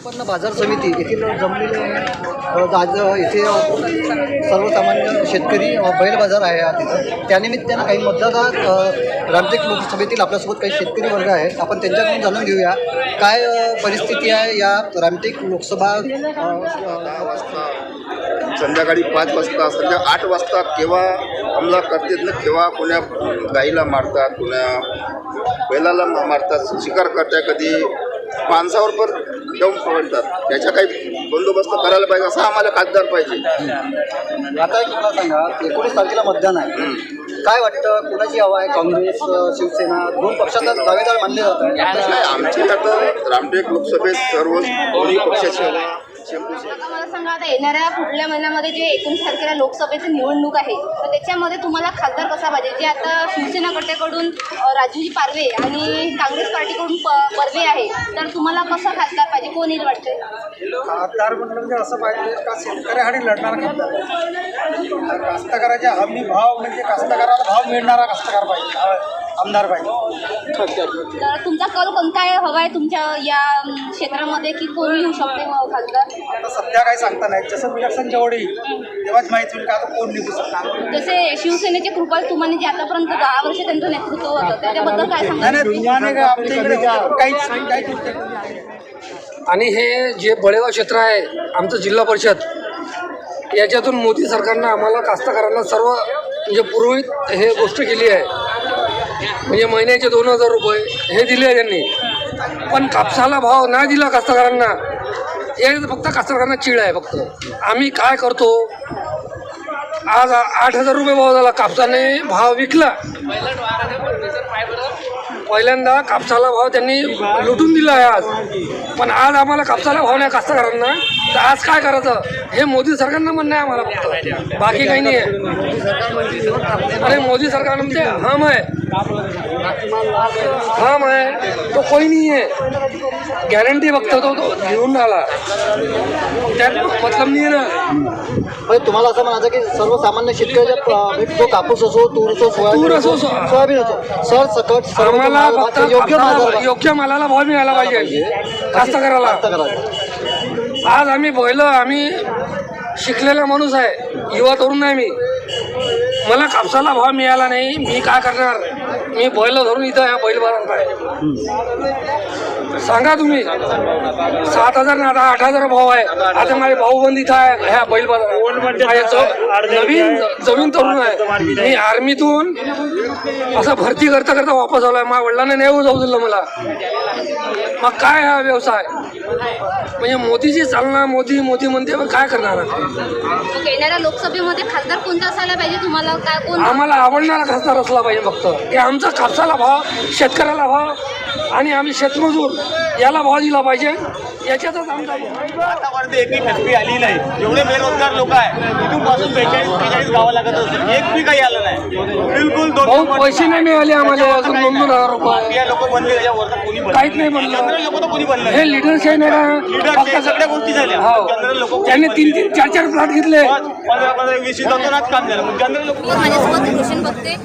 उत्पन्न बाजार समिती येथील जमलेले अ, आज येथे सर्वसामान्य शेतकरी बैल बाजार आहे तिथं. त्यानिमित्तानं काही मतदार रामटेक लोकसभेतील आपल्यासोबत काही शेतकरी वर्ग आहे आपण त्यांच्याकडून जाणून घेऊया काय परिस्थिती आहे या रामटेक लोकसभा दहा वाजता संध्याकाळी पाच वाजता संध्या आठ वाजता केव्हा हमला करतात ना केव्हा कोण्या गाईला मारतात कोण्या बैलाला मारतात शिकार करतात कधी? माणसावर पण येऊन पकडतात त्याच्या काही बंदोबस्त करायला पाहिजे असा आम्हाला खासदार पाहिजे. आता एक मला सांगा एकोणीस तारखेला मतदान आहे. काय वाटतं कुणाची हवा आहे? काँग्रेस शिवसेना दोन पक्षांचा दावेदार मानले जात आहे नाही आमची आता रामटेक लोकसभेत सर्व दोन्ही पक्षाची हवा मला सांगा आता येणाऱ्या पुढल्या महिन्यामध्ये जे एकोणीस तारखेला लोकसभेची निवडणूक आहे तर त्याच्यामध्ये तुम्हाला खासदार कसा पाहिजे? जे आता शिवसेना गटाकडून राजूजी पारवे आणि काँग्रेस पार्टीकडून प- परवे आहे तर तुम्हाला कसा खासदार पाहिजे? कोण येईल वाटते? खासदार म्हटलं म्हणजे असं पाहिजे का शेतकऱ्यासाठी लढणारा खासदार कास्तकाराचे हमी भाव म्हणजे कास्तकाराला भाव मिळणारा कास्तकार पाहिजे. आमदार पाहिजे तर तुमचा कल कोणता आहे? हवा आहे तुमच्या या क्षेत्रामध्ये की कोण येऊ शकते मग खासदार? आता सध्या काही सांगता नाही. जसं इलेक्शन जवळ येईल तेव्हाच माहिती होईल का आता कोण निघू शकणार? जसे शिवसेनेचे कृपाल तुमाने जे आतापर्यंत दहा वर्ष त्यांचं नेतृत्व होतं काय सांगा नाही काय आमच्या इकडे होतं, पण काहीच काहीच गोष्टी नाही. आणि हे जे बळेगाव क्षेत्र आहे आमचं जिल्हा परिषद याच्यातून मोदी सरकारनं आम्हाला कास्तकारांना सर्व म्हणजे पुरवित हे गोष्ट केली आहे. म्हणजे महिन्याचे दोन हजार रुपये हे दिले आहे त्यांनी. पण कापसाला भाव नाही दिला कास्तकारांना हे फक्त कास्तकारांना चिड आहे फक्त. आम्ही काय करतो? आज आठ हजार रुपये भाव झाला कापसाने भाव विकला. पहिल्यांदा कापसाला भाव त्यांनी लुटून दिला आहे आज. पण आज आम्हाला कापसाला भाव नाही कास्तकारांना. तर आज काय करायचं? हे मोदी सरकारनं म्हणणं आहे आम्हाला फक्त. बाकी काही नाही आहे. अरे मोदी सरकार म्हणते हम है. हम है. तो कोई नहीं है गॅरंटी फक्त तो तो घेऊन आला त्यात मतलब नाही आहे ना. म्हणजे तुम्हाला असं म्हणायचं की सर्वसामान्य शेतकऱ्याच्या तो कापूस असो तूर असो तूर असो, सोयाबीन असो सर सकट सर्व आम्हाला फक्त योग्य योग्य मालाला भाव मिळाला पाहिजे. कास्तकाराला. आज आम्ही बैल आम्ही शिकलेला माणूस आहे. युवा तरुण आहे मी. मला कापसाला भाव मिळाला नाही. मी काय करणार? मी बैल धरून इथं या बैल आहे. सांगा तुम्ही. सात हजार ना आता आठ हजार भाव आहे. आता माझे भाऊबंद इथं आहे. ह्या बैल बाजारात माझे ज- नवीन जमीन तरुण आहे. मी आर्मीतून असं भरती करता करता वापस आलोय. माझ्या वडिलांना नाही जाऊ दिलं मला. मग काय हा व्यवसाय? म्हणजे मोदीची चालना मोदी मोदी म्हणते मग काय करणार मग येणाऱ्या लोकसभेमध्ये खासदार कोणता असायला पाहिजे तुम्हाला? काय कोण? आम्हाला आवडणारा खासदार असला पाहिजे फक्त. की आमचा कापसाला भाव शेतकऱ्याला भाव आणि आम्ही शेतमजूर याला भाव दिला पाहिजे. याच्यातच आमचा आतापर्यंत एकही फॅक्टरी आली नाही. एवढे बेरोजगार लोक आहे. इथून पासून बेचाळीस बेचाळीस गावं लागत असतात एक बी काही आलं नाही. बिलकुल दोन पैसे नाही मिळाले आम्हाला अजून दोन दोन हजार रुपये. लोक बनले त्याच्यावर कोणी काहीच नाही बनलं. लोक तर कोणी बनलं हे लिडरशिप नाही Leadership सगळ्या गोष्टी झाल्या. जनरल हो लोकं त्यांनी तीन तीन चार चार प्लॉट घेतले. पंधरा पंधरा वीस काम झालं. मग जनरल लोक माझ्यासोबत रोशन बघते